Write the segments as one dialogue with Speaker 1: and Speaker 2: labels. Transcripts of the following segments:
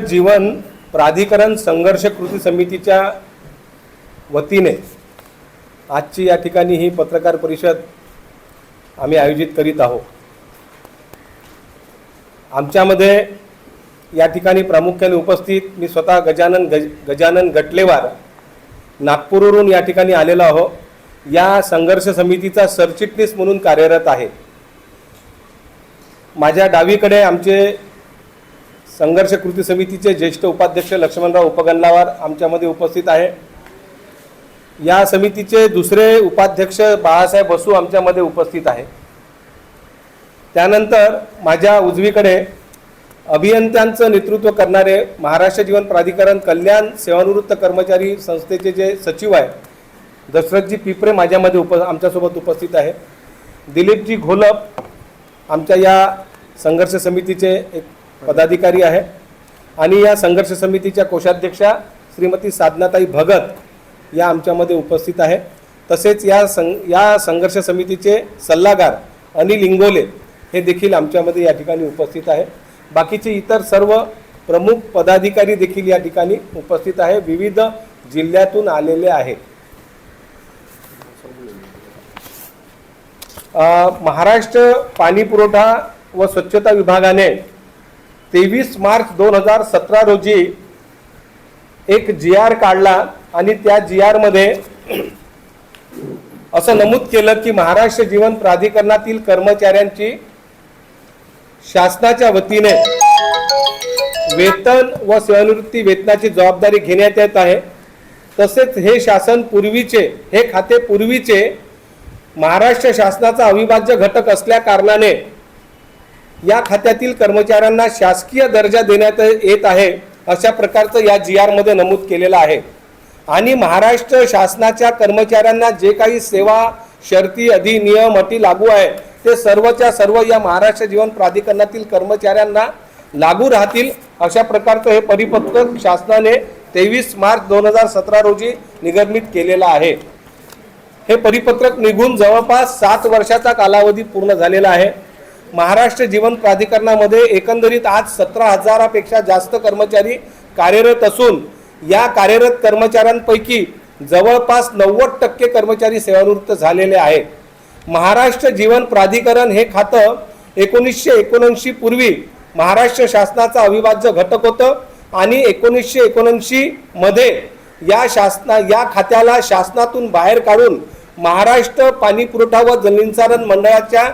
Speaker 1: जीवन प्राधिकरण संघर्ष कृती समितीच्या वतीने आजची या ठिकाणी ही पत्रकार परिषद आम्ही आयोजित करीत आहोत. आमच्यामध्ये या ठिकाणी प्रामुख्याने उपस्थित मी स्वतः गजानन गज गजानन गटलेवार नागपूरवरून या ठिकाणी आलेलो आहो. या संघर्ष समितीचा सरचिटणीस म्हणून कार्यरत आहे. माझ्या डावीकडे आमचे संघर्ष कृती समितीचे ज्येष्ठ उपाध्यक्ष लक्ष्मणराव उपगणलावार आमच्यामध्ये उपस्थित आहे. या समितीचे दुसरे उपाध्यक्ष बाळासाहेब बसू आमच्यामध्ये उपस्थित आहे. त्यानंतर माझ्या उजवीकडे अभियंत्यांचं नेतृत्व करणारे महाराष्ट्र जीवन प्राधिकरण कल्याण सेवानिवृत्त कर्मचारी संस्थेचे जे सचिव आहे दशरथजी पिपरे माझ्यामध्ये उप आमच्यासोबत उपस्थित आहे. दिलीपजी घोलप आमच्या या संघर्ष समितीचे एक पदाधिकारी आहे. आणि या संघर्ष समितीच्या कोषाध्यक्षा श्रीमती साधनाताई भगत या आमच्यामध्ये उपस्थित आहे. तसेच या सं या संघर्ष समितीचे सल्लागार अनिल इंगोले हे देखील आमच्यामध्ये या ठिकाणी उपस्थित आहे. बाकीचे इतर सर्व प्रमुख पदाधिकारी देखील या ठिकाणी उपस्थित आहे. विविध जिल्ह्यातून आलेले आहेत महाराष्ट्र पाणी पुरवठा व स्वच्छता विभागाने तेवीस मार्च दोन हजार सतरा रोजी एक जी आर काढला आणि त्या जी आरमध्ये असं नमूद केलं की महाराष्ट्र जीवन प्राधिकरणातील कर्मचाऱ्यांची शासनाच्या वतीने वेतन व सेवानिवृत्ती वेतनाची जबाबदारी घेण्यात येत आहे. तसेच हे शासन पूर्वीचे हे खाते पूर्वीचे महाराष्ट्र शासनाचा अविभाज्य घटक असल्या कारणाने या खात्यातील कर्मचाऱ्यांना शासकीय दर्जा देण्यात येत आहे अशा प्रकारचं या जी आरमध्ये नमूद केलेलं आहे. आणि महाराष्ट्र शासनाच्या कर्मचाऱ्यांना जे काही सेवा शर्ती अधिनियम अटी लागू आहे ते सर्वच्या सर्व या महाराष्ट्र जीवन प्राधिकरणातील कर्मचाऱ्यांना लागू राहतील अशा प्रकारचं हे परिपत्रक शासनाने तेवीस मार्च दोन हजार सतरा रोजी निगर्मित केलेलं आहे. हे परिपत्रक निघून जवळपास सात वर्षाचा कालावधी पूर्ण झालेला आहे. महाराष्ट्र जीवन प्राधिकरणामध्ये एकंदरीत आज सतरा हजारापेक्षा जास्त कर्मचारी कार्यरत असून या कार्यरत कर्मचाऱ्यांपैकी जवळपास नव्वद टक्के कर्मचारी सेवानिवृत्त झालेले आहेत. महाराष्ट्र जीवन प्राधिकरण हे खातं एकोणीसशे एकोणऐंशी पूर्वी महाराष्ट्र शासनाचा अविभाज्य घटक होतं आणि एकोणीसशे एकोणऐंशी मध्ये या शासना या खात्याला शासनातून बाहेर काढून महाराष्ट्र पाणी पुरवठा व जलनिसारण मंडळाच्या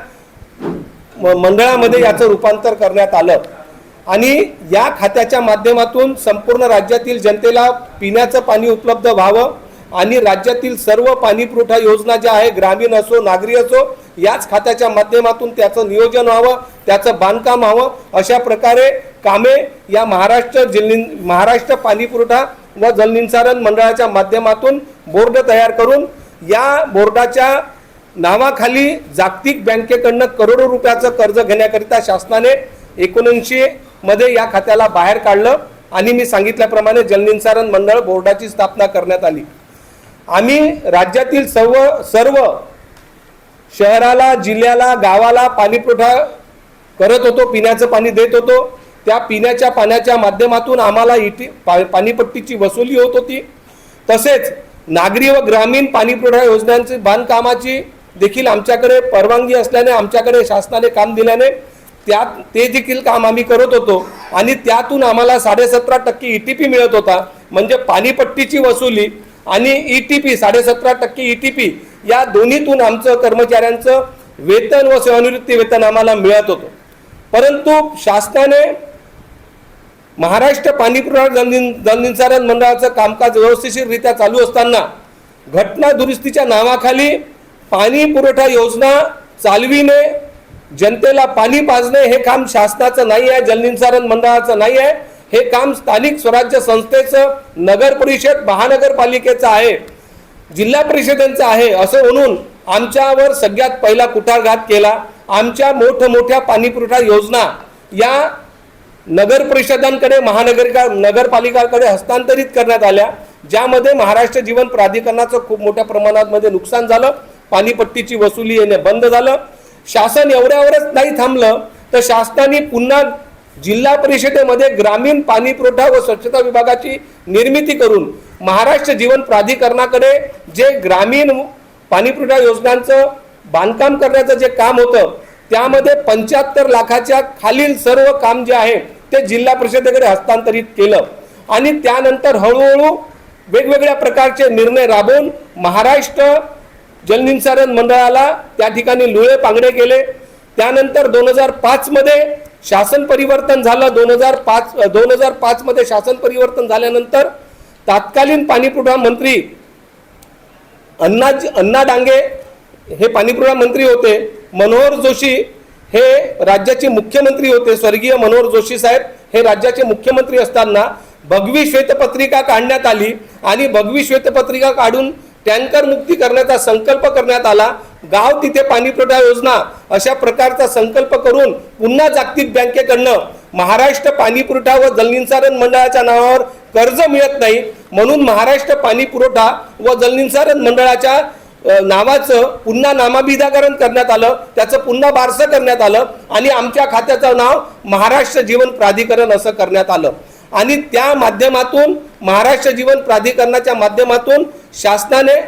Speaker 1: मंडळामध्ये याचं रूपांतर करण्यात आलं. आणि या खात्याच्या माध्यमातून संपूर्ण राज्यातील जनतेला पिण्याचं पाणी उपलब्ध व्हावं आणि राज्यातील सर्व पाणी पुरवठा योजना ज्या आहे ग्रामीण असो नागरी असो याच खात्याच्या माध्यमातून त्याचं नियोजन व्हावं त्याचं बांधकाम व्हावं अशा प्रकारे कामे या महाराष्ट्र जिल्ही महाराष्ट्र पाणी पुरवठा व जलनिसारण मंडळाच्या माध्यमातून बोर्ड तयार करून या बोर्डाच्या नावाखाली जागतिक बँकेकडनं करोडो रुपयाचं कर्ज घेण्याकरिता शासनाने एकोणऐंशी मध्ये या खात्याला बाहेर काढलं आणि मी सांगितल्याप्रमाणे जलनिसारण मंडळ बोर्डाची स्थापना करण्यात आली. आम्ही राज्यातील सर्व सर्व शहराला जिल्ह्याला गावाला पाणीपुरवठा करत होतो पिण्याचं पाणी देत होतो. त्या पिण्याच्या पाण्याच्या माध्यमातून आम्हाला इटी पा पाणीपट्टीची वसुली होत होती. तसेच नागरी व ग्रामीण पाणीपुरवठा योजनांची बांधकामाची देखील आमच्याकडे परवानगी असल्याने आमच्याकडे शासनाने काम दिल्याने त्यात ते देखील काम आम्ही करत होतो. आणि त्यातून आम्हाला साडेसतरा टक्के ई टी पी मिळत होता म्हणजे पाणीपट्टीची वसुली आणि ई टी पी साडेसतरा टक्के ई टी पी या दोन्हीतून आमचं कर्मचाऱ्यांचं वेतन व सेवानिवृत्ती वेतन आम्हाला मिळत होतं. परंतु शासनाने महाराष्ट्र पाणीपुरवठा जलनि जलनिसारण मंडळाचं कामकाज व्यवस्थितरित्या चालू असताना घटना दुरुस्तीच्या नावाखाली पाणी पुरवठा योजना चालविणे जनतेला पाणी पाजणे हे काम शासनाचं नाही आहे जलनिसारण मंडळाचं नाही आहे हे काम स्थानिक स्वराज्य संस्थेचं नगर परिषद महानगरपालिकेचं आहे. जिल्हा परिषदेचं आहे असं म्हणून आमच्यावर सगळ्यात पहिला कुठारघात केला. आमच्या मोठमोठ्या पाणीपुरवठा योजना या नगर परिषदांकडे महानगरिका नगरपालिकांकडे हस्तांतरित करण्यात आल्या. ज्यामध्ये महाराष्ट्र जीवन प्राधिकरणाचं खूप मोठ्या प्रमाणात मध्ये नुकसान झालं. पाणीपट्टीची वसुली येणे बंद झालं. शासन एवढ्यावरच नाही थांबलं तर शासनाने पुन्हा जिल्हा परिषदेमध्ये ग्रामीण पाणी पुरवठा व स्वच्छता विभागाची निर्मिती करून महाराष्ट्र जीवन प्राधिकरणाकडे जे ग्रामीण पाणीपुरवठा योजनांचं बांधकाम करण्याचं जे काम होतं त्यामध्ये पंच्याहत्तर लाखाच्या खालील सर्व काम जे आहे ते जिल्हा परिषदेकडे हस्तांतरित केलं. आणि त्यानंतर हळूहळू वेगवेगळ्या प्रकारचे निर्णय राबवून महाराष्ट्र जलनिसारण मंडळाला त्या ठिकाणी लुळे पांगडे केले. त्यानंतर दोन हजार पाचमध्ये शासन परिवर्तन झालं. दोन हजार पाच दोन हजार पाचमध्ये शासन परिवर्तन झाल्यानंतर तात्कालीन पाणीपुरवठा मंत्री अण्णा अण्णा डांगे हे पाणीपुरवठा मंत्री होते. मनोहर जोशी हे राज्याचे मुख्यमंत्री होते. स्वर्गीय मनोहर जोशी साहेब हे राज्याचे मुख्यमंत्री असताना भगवी श्वेतपत्रिका काढण्यात आली आणि भगवी श्वेतपत्रिका काढून टँकर मुक्ती करण्याचा संकल्प करण्यात आला. गाव तिथे पाणीपुरवठा योजना अशा प्रकारचा संकल्प करून पुन्हा जागतिक बँकेकडनं महाराष्ट्र पाणी पुरवठा व जलनिसारण मंडळाच्या नावावर कर्ज मिळत नाही. म्हणून महाराष्ट्र पाणी पुरवठा व जलनिसारण मंडळाच्या नावाचं पुन्हा नामाभिधाकरण करण्यात आलं. त्याचं पुन्हा बारसं करण्यात आलं. आणि आमच्या खात्याचं नाव महाराष्ट्र जीवन प्राधिकरण असं करण्यात आलं. आणि त्या माध्यमातून महाराष्ट्र जीवन प्राधिकरणाच्या माध्यमातून शासनाने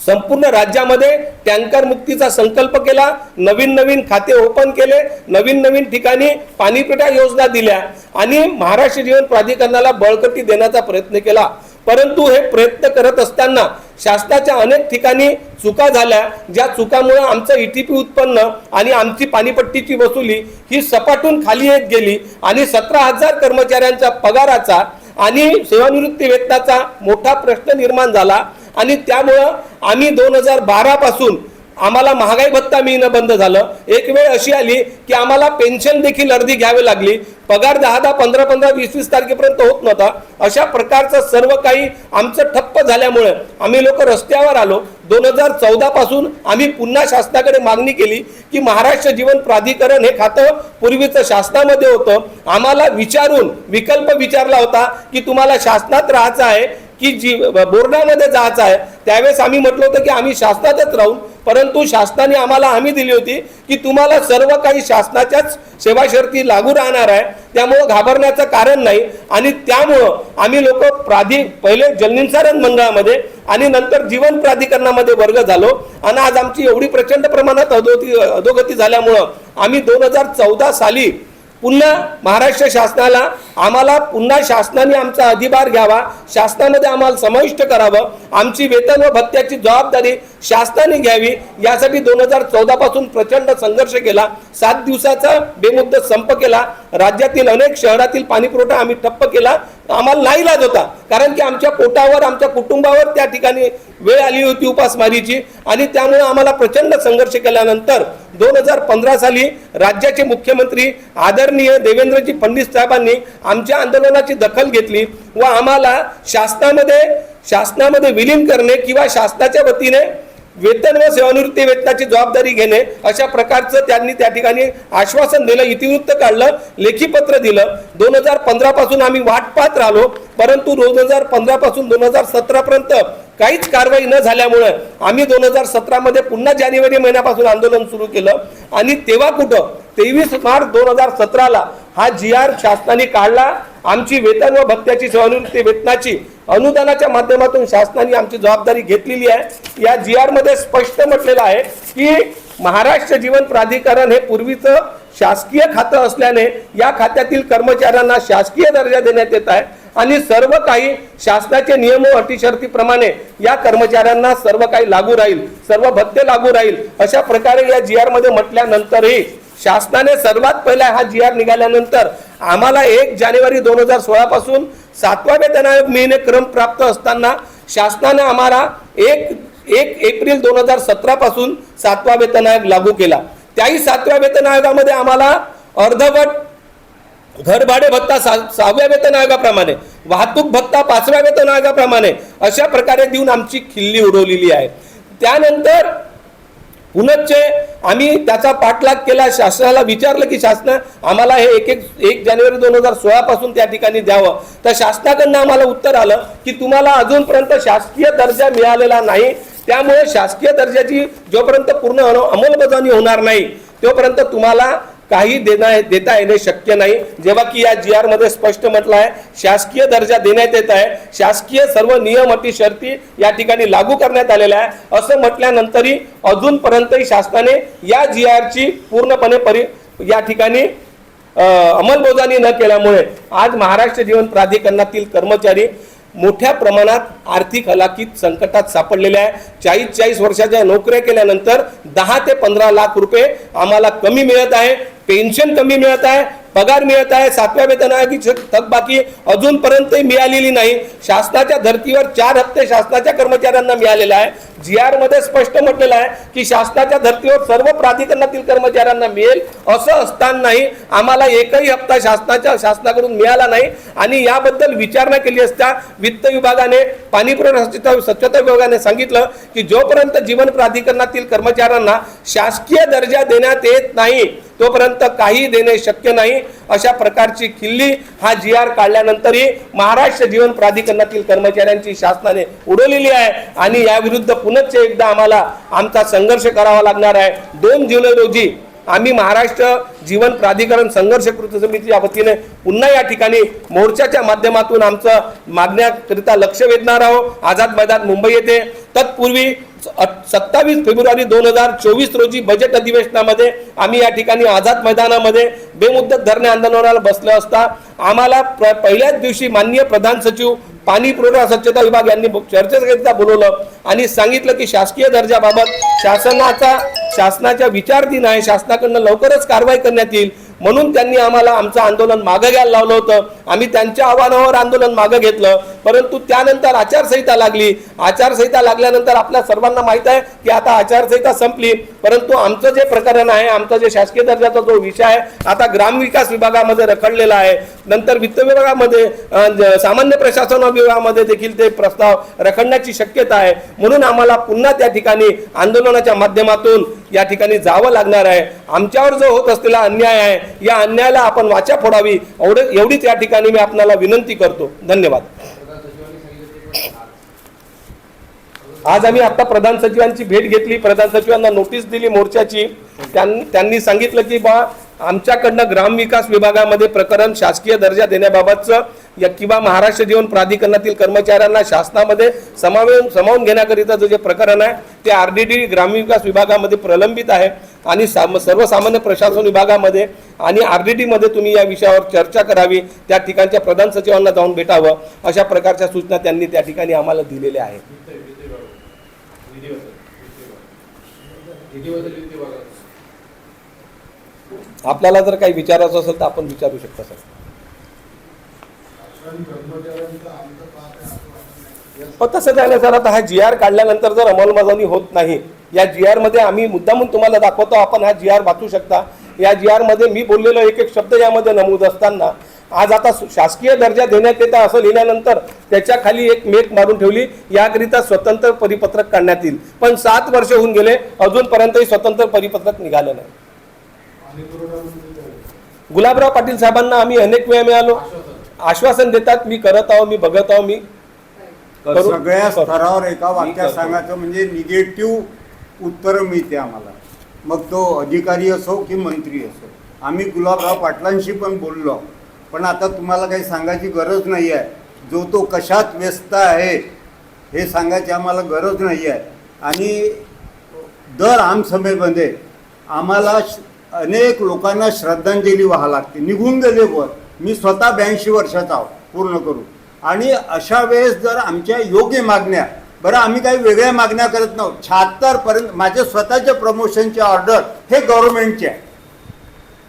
Speaker 1: संपूर्ण राज्यामध्ये टँकर मुक्तीचा संकल्प केला नवीन नवीन खाते ओपन केले नवीन नवीन ठिकाणी पाणीपुरवठा योजना दिल्या आणि महाराष्ट्र जीवन प्राधिकरणाला बळकटी देण्याचा प्रयत्न केला. परंतु हे प्रयत्न करत असताना शासनाच्या अनेक ठिकाणी चुका झाल्या ज्या चुकामुळे आमचं ई टी पी उत्पन्न आणि आमची पाणीपट्टीची वसुली ही सपाटून खाली येत गेली आणि सतरा हजार कर्मचाऱ्यांच्या पगाराचा आणि सेवानिवृत्ती वेतनाचा मोठा प्रश्न निर्माण झाला. आणि त्यामुळं आम्ही दोन हजार बारा पासून आम्हाला महागाई भत्ता मिळणं बंद झालं. एक वेळ अशी आली की आम्हाला पेन्शन देखील अर्धी घ्यावी लागली. पगार दहा दहा पंधरा पंधरा वीस वीस तारखेपर्यंत होत नव्हता. अशा प्रकारचं सर्व काही आमचं ठप्प झाल्यामुळे आम्ही लोक रस्त्यावर आलो. दोन हजार चौदापासून आम्ही पुन्हा शासनाकडे मागणी केली की महाराष्ट्र जीवन प्राधिकरण हे खातं पूर्वीचं शासनामध्ये होतं. आम्हाला विचारून विकल्प विचारला होता की तुम्हाला शासनात राहायचं आहे की जी बोर्डामध्ये जायचं आहे. त्यावेळेस आम्ही म्हटलं होतं की आम्ही शासनातच राहू. परंतु शासनाने आम्हाला हमी दिली होती की तुम्हाला सर्व काही शासनाच्याच सेवा शर्ती लागू राहणार आहे. त्यामुळं घाबरण्याचं कारण नाही. आणि त्यामुळं आम्ही लोक प्राधी पहिले जलनिसारण मंडळामध्ये आणि नंतर जीवन प्राधिकरणामध्ये वर्ग झालो. आणि आज आमची एवढी प्रचंड प्रमाणात अधोगती अधोगती झाल्यामुळं आम्ही दोन हजार चौदा साली पुन्हा महाराष्ट्र शासनाला आम्हाला पुन्हा शासनाने आमचा अधिभार घ्यावा शासनामध्ये आम्हाला समाविष्ट करावं आमची वेतन व भत्त्याची जबाबदारी शासनाने घ्यावी यासाठी दोन हजार चौदापासून प्रचंड संघर्ष केला सात दिवसाचा बेमुदत संप केला राज्यातील अनेक शहरातील पाणीपुरवठा आम्ही ठप्प केला आम्हाला नाईलाज होता कारण की आमच्या पोटावर आमच्या कुटुंबावर त्या ठिकाणी वेळ आली होती उपासमारीची आणि त्यामुळे आम्हाला प्रचंड संघर्ष केल्यानंतर दोन हजार पंधरा साली राज्याचे मुख्यमंत्री आदर आदरणीय देवेंद्रजी फडणवीस साहेबांनी आमच्या आंदोलनाची दखल घेतली व आम्हाला शासनामध्ये शासनामध्ये विलीन करणे किंवा शासनाच्या वतीने वेतन व सेवानिवृत्ती वेतनाची जबाबदारी घेणे अशा प्रकारचं त्यांनी त्या ठिकाणी आश्वासन दिलं इतिवृत्त काढलं लेखीपत्र दिलं. दोन हजार पंधरापासून आम्ही वाट पाहत राहिलो परंतु दोन हजार पंधरापासून दोन हजार सतरापर्यंत काहीच कारवाई न झाल्यामुळं आम्ही दोन हजार सतरामध्ये पुन्हा जानेवारी महिन्यापासून आंदोलन सुरू केलं. आणि तेव्हा कुठं? तेवीस मार्च दोन हजार सतराला हा जी आर शासनाने काढला. आमची वेतन व भत्त्याची सेवानिवृत्ती वेतनाची अनुदानाच्या माध्यमातून शासनाने आमची जबाबदारी घेतलेली आहे. या जी आरमध्ये स्पष्ट म्हटलेलं आहे की महाराष्ट्र जीवन प्राधिकरण हे पूर्वीचं शासकीय खातं असल्याने या खात्यातील कर्मचाऱ्यांना शासकीय दर्जा देण्यात येत आहे आणि सर्व काही शासनाचे नियम व या कर्मचाऱ्यांना सर्व काही लागू राहील सर्व भत्ते लागू राहील अशा प्रकारे या जी आरमध्ये म्हटल्यानंतरही शासनाने सर्वात पहिला हा जी आर निघाल्यानंतर आम्हाला एक जानेवारी दोन हजार सोळापासून सातवा वेतन आयोग मिळणे क्रम प्राप्त असताना शासनाने आम्हाला एक एक एप्रिल दोन हजार सतरापासून सातवा वेतन आयोग लागू केला. त्याही सातव्या वेतन आयोगामध्ये आम्हाला अर्धवट घरभाडे भत्ता सा सहाव्या वेतन आयोगाप्रमाणे वाहतूक भत्ता पाचव्या वेतन आयोगाप्रमाणे अशा प्रकारे देऊन आमची खिल्ली उडवलेली आहे. त्यानंतर पुनश्चे आम्ही त्याचा पाठलाग केला. शासनाला विचारलं की शासन आम्हाला हे एक एक एक जानेवारी दोन हजार सोळापासून त्या ठिकाणी द्यावं. तर शासनाकडनं आम्हाला उत्तर आलं की तुम्हाला अजूनपर्यंत शासकीय दर्जा मिळालेला नाही. त्यामुळे शासकीय दर्जाची जोपर्यंत पूर्ण अंमलबजावणी होणार नाही तोपर्यंत तुम्हाला काही देणं देता येणे शक्य नाही. जेव्हा की या जी आरमध्ये स्पष्ट म्हटलं आहे शासकीय दर्जा देण्यात येत आहे. शासकीय सर्व नियम अटी शर्ती या ठिकाणी लागू करण्यात आलेल्या आहे. असं म्हटल्यानंतरही अजूनपर्यंतही शासनाने या जी आरची पूर्णपणे परि या ठिकाणी अंमलबजावणी न केल्यामुळे आज महाराष्ट्र जीवन प्राधिकरणातील कर्मचारी मोठ्या प्रमाणात आर्थिक हलाखीत संकटात सापडलेले आहे चाळीस चाळीस वर्षाच्या नोकऱ्या केल्यानंतर दहा ते पंधरा लाख रुपये आम्हाला कमी मिळत आहे. पेन्शन कमी मिळत आहे पगार मिळत आहे सातव्या वेतन आयोगाची थकबाकी अजूनपर्यंत मिळालेली नाही. शासनाच्या धर्तीवर चार हप्ते शासनाच्या कर्मचाऱ्यांना मिळालेला आहे. जी आरमध्ये स्पष्ट म्हटलेलं आहे की शासनाच्या धर्तीवर सर्व प्राधिकरणातील कर्मचाऱ्यांना मिळेल असं असतानाही आम्हाला एकही हप्ता शासनाच्या शासनाकडून मिळाला नाही. आणि याबद्दल विचारणा केली असता वित्त विभागाने पाणी पुरवठा स्वच्छता विभागाने सांगितलं की जोपर्यंत जीवन प्राधिकरणातील कर्मचाऱ्यांना शासकीय दर्जा देण्यात येत नाही तोपर्यंत काही देणे शक्य नाही. अशा प्रकारची किल्ली हा जी आर काढल्यानंतरही महाराष्ट्र जीवन प्राधिकरणातील कर्मचाऱ्यांची शासनाने उडवलेली आहे आणि याविरुद्ध पुनश्च एकदा आम्हाला आमचा संघर्ष करावा लागणार आहे. दोन जुलै रोजी आम्ही महाराष्ट्र जीवन प्राधिकरण संघर्ष कृती समितीच्या वतीने पुन्हा या ठिकाणी मोर्चाच्या माध्यमातून आमचं मागण्याकरिता लक्ष वेधणार आहोत. आझाद मैदान मुंबई येथे. तत्पूर्वी सत्तावीस फेब्रुवारी दोन हजार चोवीस रोजी बजेट अधिवेशनामध्ये आम्ही या ठिकाणी आझाद मैदानामध्ये बेमुद्दत धरणे आंदोलनाला बसलो असता आम्हाला पहिल्याच दिवशी माननीय प्रधान सचिव पाणी पुरवठा स्वच्छता विभाग यांनी चर्चेकरिता बोलवलं आणि सांगितलं की शासकीय दर्जाबाबत शासनाचा शासनाच्या विचारधीन आहे. शासनाकडनं लवकरच कारवाई करण्यात येईल. म्हणून त्यांनी आम्हाला आमचं आंदोलन मागं घ्यायला लावलं होतं. आम्ही त्यांच्या आव्हानावर आंदोलन मागं घेतलं. परंतु त्यानंतर आचारसंहिता लागली. आचारसंहिता लागल्यानंतर आपल्या सर्वांना माहीत आहे की आता आचारसंहिता संपली. परंतु आमचं जे प्रकरण आहे आमचं जे शासकीय दर्जाचा जो विषय आहे आता ग्रामविकास विभागामध्ये रखडलेला आहे. नंतर वित्त विभागामध्ये सामान्य प्रशासन विभागामध्ये देखील ते प्रस्ताव रखडण्याची शक्यता आहे. म्हणून आम्हाला पुन्हा त्या ठिकाणी आंदोलनाच्या माध्यमातून या ठिकाणी जावं लागणार आहे. आमच्यावर जो होत असलेला अन्याय आहे या अन्यायाला आपण वाचा फोडावी. एवढे एवढीच या ठिकाणी मी आपल्याला विनंती करतो. धन्यवाद. आज आम्ही आता प्रधान सचिवांची भेट घेतली. प्रधान सचिवांना नोटीस दिली मोर्चाची. त्यां- त्यांनी सांगितलं की बा आमच्याकडनं ग्रामविकास विभागामध्ये प्रकरण शासकीय दर्जा देण्याबाबतचं या किंवा महाराष्ट्र जीवन प्राधिकरणातील कर्मचाऱ्यांना शासनामध्ये समावेश समावून घेण्याकरिता जे प्रकरण आहे ते आर डी डी ग्रामीण विकास विभागामध्ये प्रलंबित आहे. आणि साम सर्वसामान्य प्रशासन विभागामध्ये आणि आर डी डीमध्ये तुम्ही या विषयावर चर्चा करावी. त्या ठिकाणच्या प्रधान सचिवांना जाऊन भेटावं. अशा प्रकारच्या सूचना त्यांनी त्या ठिकाणी आम्हाला दिलेल्या आहेत. आपल्याला जर काही विचारायचं असेल तर आपण विचारू शकता सर. हो तसं झालं सर आता हा जी आर काढल्यानंतर जर अंमलबजावणी होत नाही या जी आरमध्ये आम्ही मुद्दामून तुम्हाला दाखवतो आपण हा जी आर वाचू शकता. या जी आरमध्ये मी बोललेलो एक एक शब्द यामध्ये नमूद असताना आज आता शासकीय दर्जा देण्यात येतं असं लिहिल्यानंतर त्याच्याखाली एक मेक मारून ठेवली याकरिता स्वतंत्र परिपत्रक काढण्यात येईल. पण सात वर्ष होऊन गेले अजूनपर्यंतही स्वतंत्र परिपत्रक निघालं नाही. गुलाबराव पाटील साहेबांना आम्ही अनेक वेळा मिळालो. आश्वासन देतात मी करत आहो मी बघत आहो मी
Speaker 2: सगळ्या. स्तरावर एका वाक्यात. सांगायचं म्हणजे निगेटिव्ह उत्तर मिळते आम्हाला. मग तो अधिकारी असो की मंत्री असो. आम्ही गुलाबराव पाटलांशी पण बोललो. पण आता तुम्हाला काही सांगायची गरज नाही आहे. जो तो कशात व्यस्त आहे हे सांगायची आम्हाला गरज नाही आहे. आणि दर आमसभेमध्ये आम्हाला अनेक लोकांना श्रद्धांजली व्हावं लागते. निघून गेले वर. मी स्वतः ब्याऐंशी वर्षाचा आहो पूर्ण करू आणि अशा वेळेस जर आमच्या योग्य मागण्या बरं आम्ही काही वेगळ्या मागण्या करत नव्हतो शहात्तरपर्यंत माझ्या माझे स्वतःचे प्रमोशनचे ऑर्डर हे गव्हर्नमेंटचे आहे.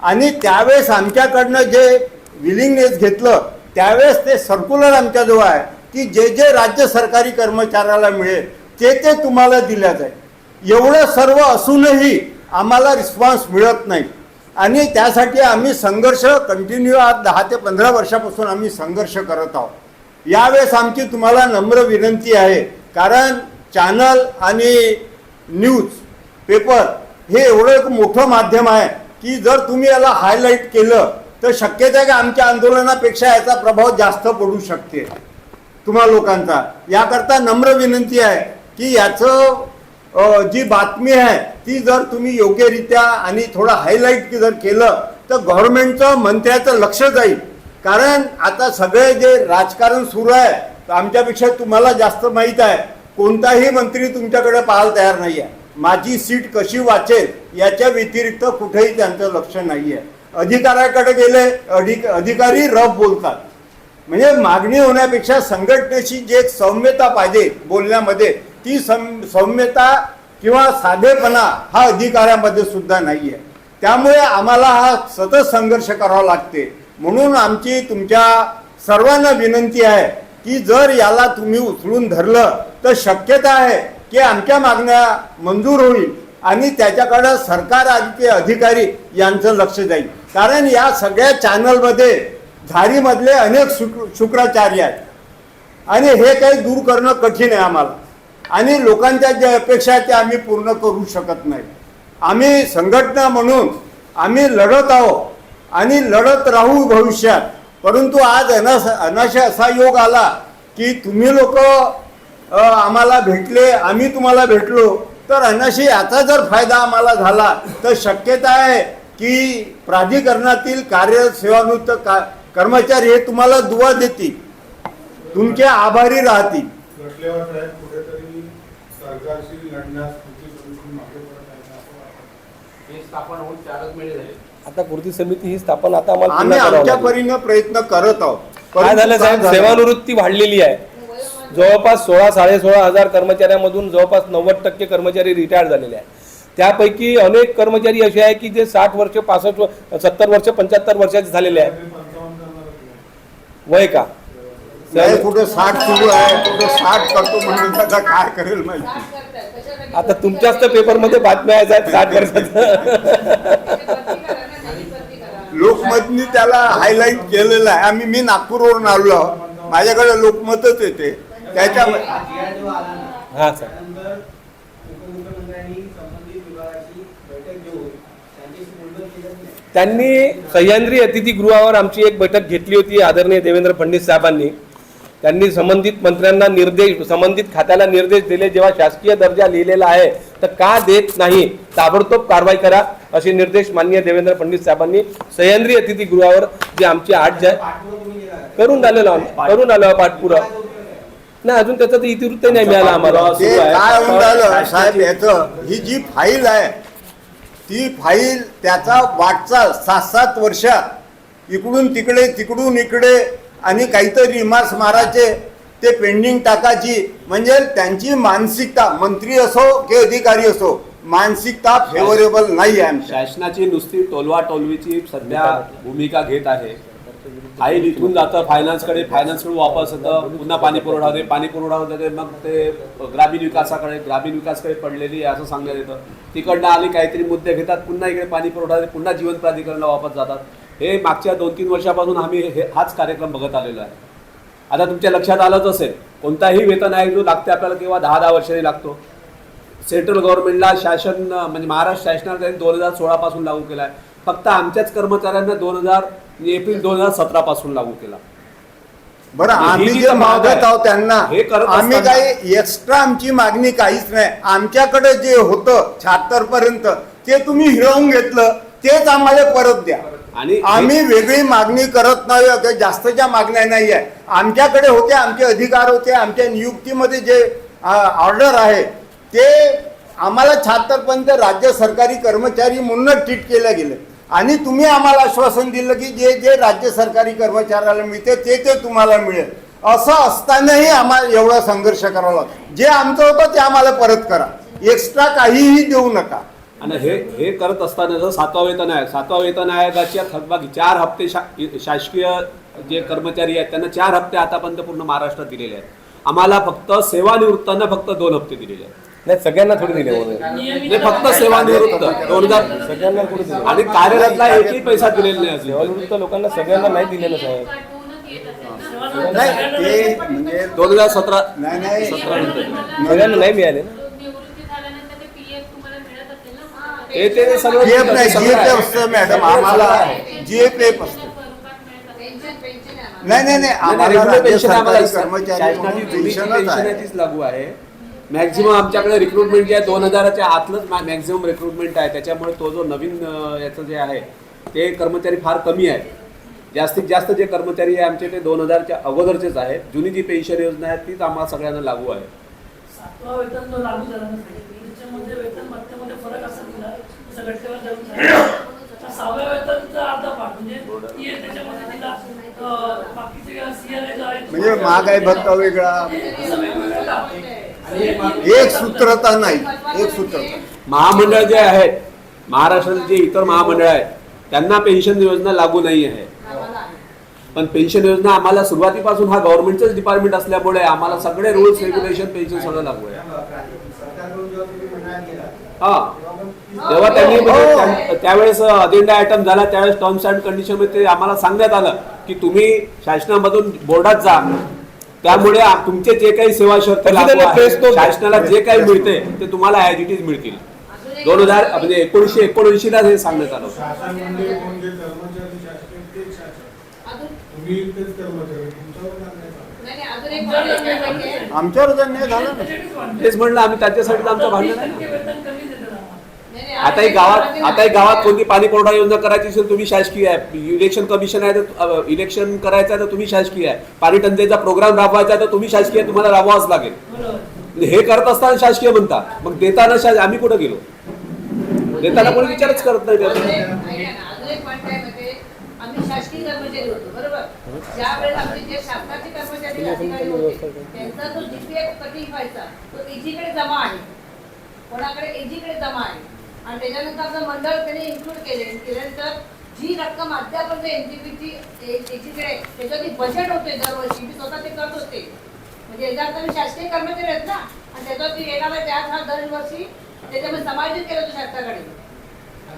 Speaker 2: आणि त्यावेळेस आमच्याकडनं जे विलिंगनेस घेतलं त्यावेळेस ते सर्क्युलर आमच्याजवळ आहे की जे जे राज्य सरकारी कर्मचाऱ्याला मिळेल ते ते तुम्हाला दिल्या जाईल एवढं सर्व असूनही आम्हाला रिस्पॉन्स मिळत नाही. आणि त्यासाठी आम्ही संघर्ष कंटिन्यू आज दहा ते पंधरा वर्षापासून आम्ही संघर्ष करत आहोत. यावेळेस आमची तुम्हाला नम्र विनंती आहे कारण चॅनल आणि न्यूज पेपर हे एवढं एक मोठं माध्यम आहे की जर तुम्ही याला हायलाईट केलं तर शक्यता आहे की आमच्या आंदोलनापेक्षा याचा प्रभाव जास्त पडू शकते. तुम्हा लोकांचा. याकरता नम्र विनंती आहे की याचं जी बातमी आहे ती जर तुम्ही योग्यरित्या आणि थोडं हायलाईट जर केलं तर गव्हर्नमेंटचं मंत्र्याचं लक्ष जाईल. कारण आता सगळे जे राजकारण सुरू आहे तर आमच्यापेक्षा तुम्हाला जास्त माहीत आहे कोणताही मंत्री तुमच्याकडे पाहायला तयार नाही आहे माझी सीट कशी वाचेल याच्या व्यतिरिक्त कुठेही त्यांचं लक्ष नाही आहे अधिकाऱ्याकडे गेले अधिक अधिकारी रफ बोलतात. म्हणजे मागणी होण्यापेक्षा संघटनेशी जे एक सौम्यता पाहिजे बोलण्यामध्ये ती सम सौम्यता किंवा साधेपणा हा अधिकाऱ्यामध्ये सुद्धा नाही आहे त्यामुळे आम्हाला हा सतत संघर्ष करावा लागते. म्हणून आमची तुमच्या सर्वांना विनंती आहे की जर याला तुम्ही उचलून धरलं तर शक्यता आहे की आमच्या मागण्या मंजूर होईल आणि त्याच्याकडं सरकार आणि अधिकारी यांचं लक्ष जाईल. कारण या सगळ्या चॅनलमध्ये झारीमधले अनेक शुक्र शुक्राचार्य आहेत. आणि हे काही दूर करणं कठीण आहे आम्हाला. आणि लोकांच्या ज्या अपेक्षा आहेत त्या आम्ही पूर्ण करू शकत नाही. आम्ही संघटना म्हणून आम्ही लढत आहोत आणि लढत राहू भविष्यात. परंतु आज अनास अनाशा असा योग आला की तुम्ही लोक आम्हाला भेटले आम्ही तुम्हाला भेटलो तर अनाशी याचा जर फायदा आम्हाला झाला तर शक्यता आहे की प्राधिकरणातील कार्य सेवानिवृत्त का कर्मचारी हे तुम्हाला दुवा देतील. तुमचे आभारी राहतील.
Speaker 3: सरकारशी लढण्यास कृती समिती मागे पडत आहे असं वाटतं.
Speaker 4: हे स्थापन होऊन चारच महिने झाले.
Speaker 1: आता कृती समिती ही स्थापना आता आम्हाला
Speaker 2: आम्ही
Speaker 1: पुन्हा करावं
Speaker 2: आमच्या
Speaker 1: लागेल.
Speaker 2: परीनं प्रयत्न करत आहोत.
Speaker 1: काय झालं साहेब? सेवानिवृत्ती वाढलेली आहे. जवळपास सोळा साडे सोळा हजार कर्मचाऱ्यांमधून जवळपास नव्वद टक्के कर्मचारी रिटायर झालेले आहेत. त्यापैकी अनेक कर्मचारी असे आहे की जे साठ वर्ष पासष्ट सत्तर वर्ष पंच्याहत्तर वर्षाचे झालेले आहेत.
Speaker 3: पंचावन्न करणार.
Speaker 1: वय का?
Speaker 2: नाही कुठं साठ सुरू आहे कुठं साठ करतो त्याचा काय करेल माहिती?
Speaker 1: आता तुमच्याच तर पेपरमध्ये बातम्या आहेत साहेब, साठ वर्षाचं
Speaker 2: लोकमतनी त्याला हायलाईट केलेलं आहे. आम्ही मी नागपूरवरून आलो माझ्याकडे लोकमतच येते त्याच्यामध्ये
Speaker 1: हा सर
Speaker 5: त्यानंतर उपमुख्यमंत्र्यांनी संबंधित विभागाची बैठक घेऊन त्यांच्याशी बोलणं केलं नाही
Speaker 1: त्यांनी सह्याद्री अतिथीगृहावर आमची एक बैठक घेतली होती आदरणीय देवेंद्र फडणवीस साहेबांनी. त्यांनी संबंधित मंत्र्यांना निर्देश संबंधित खात्याला निर्देश दिले. जेव्हा शासकीय दर्जा लिहिलेला आहे तर का देत नाही? ताबडतोब कारवाई करा असे निर्देश माननीय देवेंद्र फडणवीस साहेबांनी सह्याद्री अतिथीगृहावर जे आमची आठ
Speaker 5: का?
Speaker 1: करून आलेलो आम्ही करून आलो आहोत पाठपुरावा. नाही अजून त्याचा तर इतिवृत्त नाही मिळाला आम्हाला.
Speaker 2: साहेब याचं? ही जी फाईल आहे ती फाईल त्याचा वाटचाल सात सात वर्षात इकडून तिकडे तिकडून इकडे आणि काहीतरी रिमार्क्स मारायचे ते पेंडिंग टाकायची. म्हणजे त्यांची मानसिकता मंत्री असो की अधिकारी असो मानसिकता फेवरेबल नाही आहे
Speaker 4: शासनाची नुसती टोलवा टोलवीची सध्या भूमिका घेत आहे. फाईल इथून जातं फायनान्सकडे फायनान्सकडून वापस येतं. पुन्हा पाणी पुरवठा होते पाणी पुरवठा होते ते मग ते ग्रामीण विकासाकडे ग्रामीण विकासकडे पडलेली आहे असं सांगण्यात येतं. तिकडनं आली काहीतरी मुद्दे घेतात पुन्हा इकडे पाणी पुरवठा होते पुन्हा जीवन प्राधिकरणला वापस जातात. हे मागच्या दोन तीन वर्षापासून आम्ही हे हाच कार्यक्रम बघत आलेलो आहे. आता तुमच्या लक्षात आलंच असेल कोणताही वेतन आयोग जो लागते आपल्याला किंवा दहा दहा वर्षांनी लागतो. सेंट्रल गव्हर्नमेंटला शासन म्हणजे महाराष्ट्र शासनाने त्यांनी दोन हजार सोळा पासून लागू केला आहे फक्त आमच्याच कर्मचाऱ्यांना दोन हजार एप्रिल दोन हजार सतरा पासून लागू केला.
Speaker 2: बरं आम्ही
Speaker 4: जी
Speaker 2: मागत
Speaker 4: आहे,
Speaker 2: आहोत त्यांना
Speaker 4: हे करत
Speaker 2: आम्ही काही एक्स्ट्रा आमची मागणी काहीच नाही. आमच्याकडे जे होतं शहात्तर पर्यंत ते तुम्ही हिरवून घेतलं तेच आम्हाला परत द्या.
Speaker 4: आणि
Speaker 2: आम्ही वेगळी मागणी करत नाही जास्तच्या मागण्या नाही आहे. आमच्याकडे होते आमचे अधिकार होते आमच्या नियुक्तीमध्ये जे ऑर्डर आहे ते आम्हाला छात्रपर्यंत राज्य सरकारी कर्मचारी म्हणूनच ट्रीट केलं गेलं. आणि तुम्ही आम्हाला आश्वासन दिलं की जे जे राज्य सरकारी कर्मचाऱ्याला मिळते ते ते तुम्हाला मिळेल. असं असतानाही आम्हाला एवढा संघर्ष करावा लागतो. जे आमचं होतं ते आम्हाला परत करा. एक्स्ट्रा काहीही देऊ नका.
Speaker 4: आणि हे हे करत असताना जर सातवा वेतन आयोग सातवा वेतन आयोगाच्या थकबाकी चार हप्ते शा शासकीय जे कर्मचारी आहेत त्यांना चार हप्ते आतापर्यंत पूर्ण महाराष्ट्रात दिलेले आहेत आम्हाला फक्त सेवानिवृत्तांना फक्त दोन हप्ते दिलेले आहेत
Speaker 1: नाही सगळ्यांना थोडी दिले
Speaker 4: ते फक्त सेवानिवृत्त दोन हजार
Speaker 1: सगळ्यांना कुठे दिले
Speaker 4: आणि कार्यरतला एकही पैसा दिलेला नाही अजून
Speaker 1: सेवानिवृत्त लोकांना सगळ्यांना नाही दिलेलं साहेब
Speaker 2: नाही ते म्हणजे
Speaker 4: दोन हजार सतरा
Speaker 2: नाही नाही
Speaker 4: सतरा नंतर
Speaker 1: सगळ्यांना नाही मिळाले ना
Speaker 6: निवृत्ती झाल्यानंतर ते पीएफ तुम्हाला मिळत असेल ना
Speaker 4: ते सगळं
Speaker 2: जीएफ नाही जीएफ असतं मॅडम आम्हाला जीएफ असतं
Speaker 6: मिळत असेल
Speaker 2: नाही नाही नाही
Speaker 4: नाही,
Speaker 2: आम्हाला
Speaker 4: रेग्युलर
Speaker 2: राज्य
Speaker 4: पेन्शन आम्हाला
Speaker 2: सरकारी कर्मचारी
Speaker 4: शासनाची
Speaker 2: म्हणून
Speaker 4: जुनी जी
Speaker 2: पेन्शनच
Speaker 4: पेन्शन आहे.
Speaker 2: आहे
Speaker 4: तीच लागू आहे. मॅक्झिमम आमच्याकडे रिक्रुटमेंट जे आहे दोन हजाराच्या आतलंच मॅक्झिमम रिक्रुटमेंट आहे. त्याच्यामुळे तो जो नवीन अं, याचं जे आहे ते कर्मचारी फार कमी आहे जास्तीत जास्त जे कर्मचारी आहे आमचे ते दोन हजारच्या अगोदरचेच आहेत. जुनी जी पेन्शन योजना आहे तीच आम्हाला सगळ्यांना लागू आहे.
Speaker 7: सातवा वेतन जो लागू झाला ना त्याच्यामध्ये वेतन भत्त्यामध्ये फरक असा दिला जसं सहाव्या वेतनचा अर्धा पाठ म्हणजे PF त्याच्यामध्ये दिला. बाकीचे
Speaker 2: म्हणजे महागाई भत्ता वेगळा. एक सूत्रता नाही एक सूत्रता.
Speaker 4: महामंडळ जे आहेत महाराष्ट्रातील जे इतर महामंडळ आहेत त्यांना पेन्शन योजना लागू नाही आहे. पण पेन्शन योजना आम्हाला सुरुवातीपासून हा गव्हर्नमेंटच डिपार्टमेंट असल्यामुळे आम्हाला सगळे रूल्स रेग्युलेशन पेन्शन सगळं लागू आहे
Speaker 5: सरकारकडून जेव्हा तुम्ही मंडळात गेला
Speaker 4: हा.
Speaker 5: तेव्हा
Speaker 4: त्यांनी म्हणजे त्या- त्यावेळेस अजेंडा आयटम झाला. त्यावेळेस टर्म्स अँड कंडिशनमध्ये ते आम्हाला सांगण्यात आलं की तुम्ही शासनामधून बोर्डात जा. त्यामुळे आ- तुमचे जे काही सेवा शर्त
Speaker 1: तशी
Speaker 4: लागू
Speaker 1: त्यांनी
Speaker 4: आहे,
Speaker 1: press note-
Speaker 4: शासनाला जे काही मिळते ते तुम्हाला ऍज इट इज मिळतील. दोन हजार म्हणजे एकोणीसशे एकोणऐंशी ला हे सांगण्यात आलं होतं.
Speaker 3: शासन म्हणजे कोण जे कर्मचारी शासकीय तेच शासन.
Speaker 6: अजून?
Speaker 3: तुम्ही तेच कर्मचारी तुमच्यावर अन्याय झाला.
Speaker 6: नाही, नाही, अजून एक point सांगायचं आहे.
Speaker 2: आमच्यावर अन्याय झाला ना.
Speaker 4: तेच म्हणलं आम्ही त्याच्यासाठी आमचं भांडण आहे. आताही
Speaker 6: आता
Speaker 4: गावात आताही गावात कोणती पाणी पुरवठा योजना करायची असेल तुम्ही शासकीय आहे. इलेक्शन कमिशन आहे तर इलेक्शन करायचं आहे तर तुम्ही शासकीय आहे. पाणी टंचाईचा प्रोग्राम राबवायचा आहे तर तुम्ही शासकीय तुम्हाला राबवावंच लागेल. म्हणजे हे करत असताना शासकीय म्हणता. मग देताना शास आम्ही कुठं गेलो? देताना कोणी विचारच करत नाही
Speaker 6: अजून
Speaker 4: त्याचा.
Speaker 6: एक- ऐका ना, अजून एक point काय माहितीये? आम्ही शासकीय कर्मचारी होतो बरोबर? ज्या वेळेस आमचे जे शासनाचे कर्मचारी अधिकारी होते त्यांचा जो जीपीएफ कटिंग व्हायचा तो एजीकडे जमा आहे. कोणाकडे? एजीकडे जमा आहे. आणि त्याच्यानंतर आपलं मंडळ त्यांनी इन्क्लूड केले केल्यानंतर जी रक्कम अद्यापर्यंत एनजीपीची एजीकडे त्याच्यावरती बजेट होते दरवर्षी मी स्वतः ते करत होते. म्हणजे मी शासकीय कर्मचारी आहेत ना आणि त्याच्यावरती येणारा व्याज हा दरवर्षी त्याच्यामध्ये समायोजित केलं होतं शासनाकडे.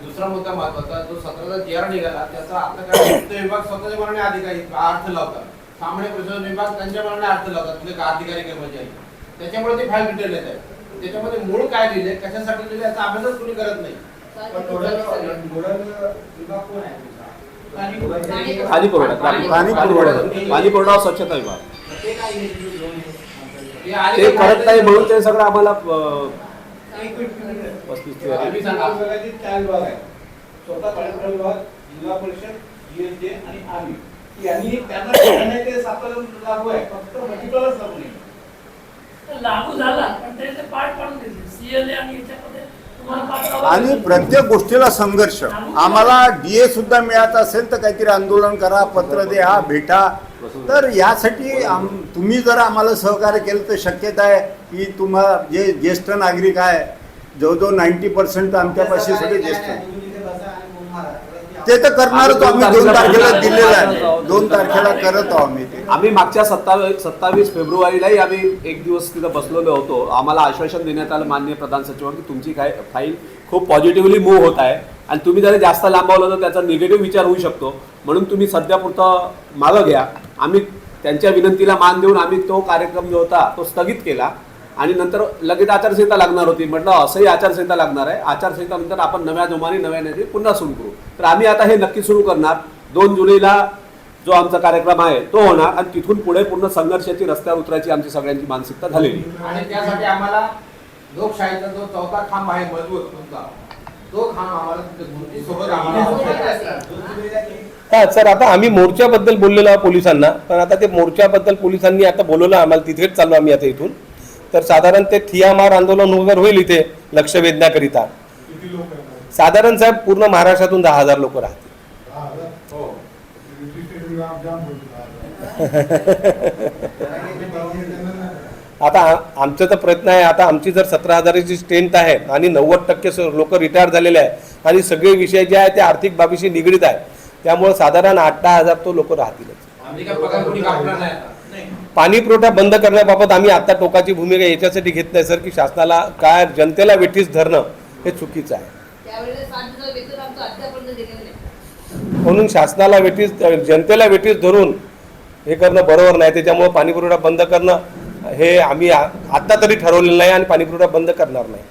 Speaker 8: दुसरा मुद्दा महत्त्वाचा जो सतराचा जी आर निघाला त्याचा आपला काय? वित्त विभाग स्वतःच्या मनाने अधिकारी अर्थ लावतात. सामान्य प्रशासन विभाग त्यांच्या मनाने अर्थ लावतात म्हणजे का अधिकारी कर्मचारी. त्याच्यामुळे ते फाईल डिटेल येत आहे त्याच्यामध्ये मूळ काय लिहिले कशासाठी लिहिले याचा अभ्यासच कोणी करत नाही.
Speaker 5: पण नोडल नोडल विभाग कोण आहे तुमचा?
Speaker 8: आणि
Speaker 4: पाणी पुरवठा.
Speaker 6: पाणी-
Speaker 2: पाणी पुरवठा.
Speaker 4: पाणी पुरवठा. व स्वच्छता विभाग.
Speaker 5: ते
Speaker 4: करत नाही म्हणून ते सगळं आम्हाला पस्तीस ते
Speaker 8: तुम्ही सांगा.
Speaker 9: विभागाचे चार विभाग आहेत स्वतः पाणीपुरवठा विभाग जिल्हा परिषद जीएसजे आणि आम्ही यांनी त्यांना त्यांना ते सातारा लागू आहे. फक्त मल्टिपलच लागू नाही.
Speaker 7: तर लागू झाला पण त्याचे पाठ पाडून दिले. सीएलए आणि याच्यामध्ये तुम्हाला पाठ लावावं
Speaker 2: आणि
Speaker 7: लागेल.
Speaker 2: प्रत्येक गोष्टीला संघर्ष. आम्हाला डीए सुद्धा मिळत असेल तर काहीतरी आंदोलन करा पत्र द्या भेटा. तर यासाठी आम तुम्ही जर आम्हाला सहकार्य केलं तर शक्यता आहे. की तुम्हाला जे ज्येष्ठ नागरिक आहे जवळजवळ नाईन्टी पर्सेंट आमच्यापाशी सगळे ज्येष्ठ.
Speaker 5: तुम्ही.
Speaker 2: ते तर करणारच आम्ही दोन तारखेला दिलेलं आहे. दोन तारखेला करत आहोत आम्ही ते.
Speaker 4: आम्ही मागच्या सत्तावीस सत्तावीस फेब्रुवारीलाही आम्ही एक दिवस तिथं बसलेलो होतो. आम्हाला आश्वासन देण्यात आलं मान्य प्रधान सचिवांवर की तुमची काय फाईल खूप पॉझिटिव्हली मूव्ह होत आहे. आणि तुम्ही जर जास्त लांबवलं तर त्याचा निगेटिव्ह विचार होऊ शकतो. म्हणून तुम्ही सध्यापुरतं मागं घ्या. आम्ही त्यांच्या विनंतीला मान देऊन आम्ही तो कार्यक्रम जो होता तो स्थगित केला. आणि नंतर लगेच आचारसंहिता लागणार होती. म्हटलं असंही आचारसंहिता लागणार आहे. आचारसंहिता नंतर आपण नव्या जोमाने नव्याने पुन्हा सुरू करू. तर आम्ही आता हे नक्की सुरू करणार. दोन जुलैला जो आमचा कार्यक्रम आहे तो होणार आणि तिथून पुढे पूर्ण संघर्षाची रस्त्यावर उतरायची आमची सगळ्यांची मानसिकता झालेली.
Speaker 8: आणि त्यासाठी आम्हाला लोकशाहीचा जो चौथा खांब आहे मजबूत तुमचा तो खांब आम्हाला तिथे सोबत आम्हाला
Speaker 1: हा सर आता आम्ही मोर्चाबद्दल बोललेलो आहोत पोलिसांना पण आता ते मोर्चाबद्दल पोलिसांनी आता बोलवलं आम्हाला तिथेच चाललो आम्ही आता इथून. तर साधारण ते थियामार आंदोलन वगैरे होईल इथे लक्ष वेधण्याकरिता साधारण साहेब पूर्ण महाराष्ट्रातून दहा हजार लोक राहतील. आता आमचा तर प्रयत्न आहे आता आमची जर सतरा हजाराची स्ट्रेंथ आहे आणि नव्वद टक्के लोक रिटायर झालेले आहे आणि सगळे विषय जे आहे ते आर्थिक बाबीशी निगडीत आहे त्यामुळे साधारण आठ दहा हजार तो लोक राहतीलच. पाणी पुरवठा बंद करण्याबाबत आम्ही आता टोकाची भूमिका याच्यासाठी घेत नाही सर की शासनाला काय जनतेला वेठीस धरणं हे चुकीचं आहे. म्हणून शासनाला वेठीस जनतेला वेठीस धरून हे करणं बरोबर नाही. त्याच्यामुळे पाणी पुरवठा बंद करणं हे आम्ही आ- आत्ता तरी ठरवलेलं नाही आणि पाणी पुरवठा बंद करणार नाही.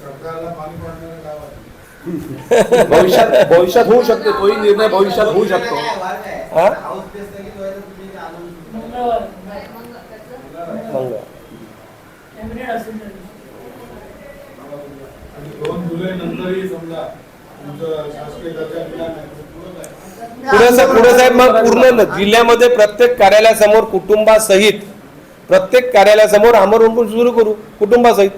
Speaker 3: सरकारला पाणी पाडणारे गाव आहे
Speaker 4: भविष्यात भविष्यात होऊ शकतो. तोही निर्णय भविष्यात होऊ शकतो.
Speaker 3: पुढे
Speaker 1: साहेब मग पूर्ण जिल्ह्यामध्ये प्रत्येक कार्यालयासमोर कुटुंबासहित प्रत्येक कार्यालयासमोर आमर सुरू करू कुटुंबासहित.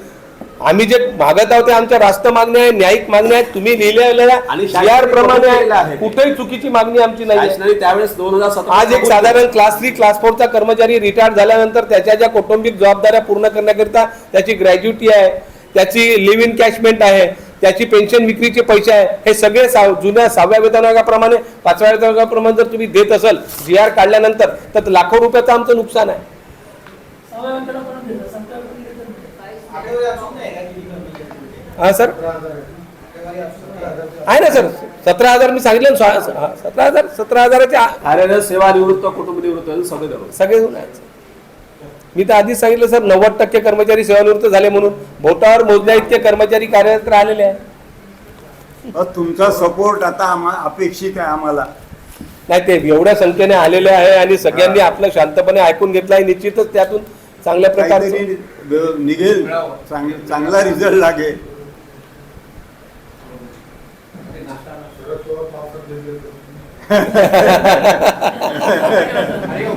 Speaker 1: आम्ही जे मागत आहोत ते आमच्या राष्ट्र मागण्या आहे न्यायिक मागण्या आहेत. तुम्ही लिहिलेल्या
Speaker 4: आणि
Speaker 1: जी आर प्रमाणे कुठेही चुकीची मागणी आमची नाही
Speaker 4: त्यावेळेस दोन हजार सतरा
Speaker 1: आज एक साधारण क्लास थ्री क्लास फोरचा कर्मचारी रिटायर्ड झाल्यानंतर त्याच्या ज्या कौटुंबिक जबाबदाऱ्या पूर्ण करण्याकरिता त्याची ग्रॅज्युटी आहे त्याची लिव्ह इन कॅशमेंट आहे त्याची पेन्शन विक्रीचे पैसे आहे हे सगळे साव- जुन्या सहाव्या वेतन आयोगाप्रमाणे पाचव्या वेतन आयोगाप्रमाणे जर तुम्ही देत असाल जी आर काढल्यानंतर तर लाखो रुपयाचं आमचं नुकसान आहे. हा सर?
Speaker 3: आहे.
Speaker 1: आहे ना सर. सतरा हजार मी सांगितले ना स्वा- हा, सतरा हजार सतरा हजाराचे आ-
Speaker 4: कार्यरत सेवानिवृत्त कुटुंब निवृत्त सगळे
Speaker 1: सगळे. मी तर आधीच सांगितलं सर नव्वद टक्के कर्मचारी सेवानिवृत्त झाले म्हणून. बोटावर मोजल्या इतके कर्मचारी कार्यरत राहिलेले आहेत.
Speaker 2: अ, तुमचा सपोर्ट आता अपेक्षित आहे आम्हाला.
Speaker 1: नाही ते एवढ्या संख्येने आलेले आहे आणि सगळ्यांनी आपलं शांतपणे ऐकून घेतलं आहे. निश्चितच त्यातून चांगल्या
Speaker 2: ब- निघेल. चांग- चांगला रिझल्ट लागेल.
Speaker 3: ありが
Speaker 5: と。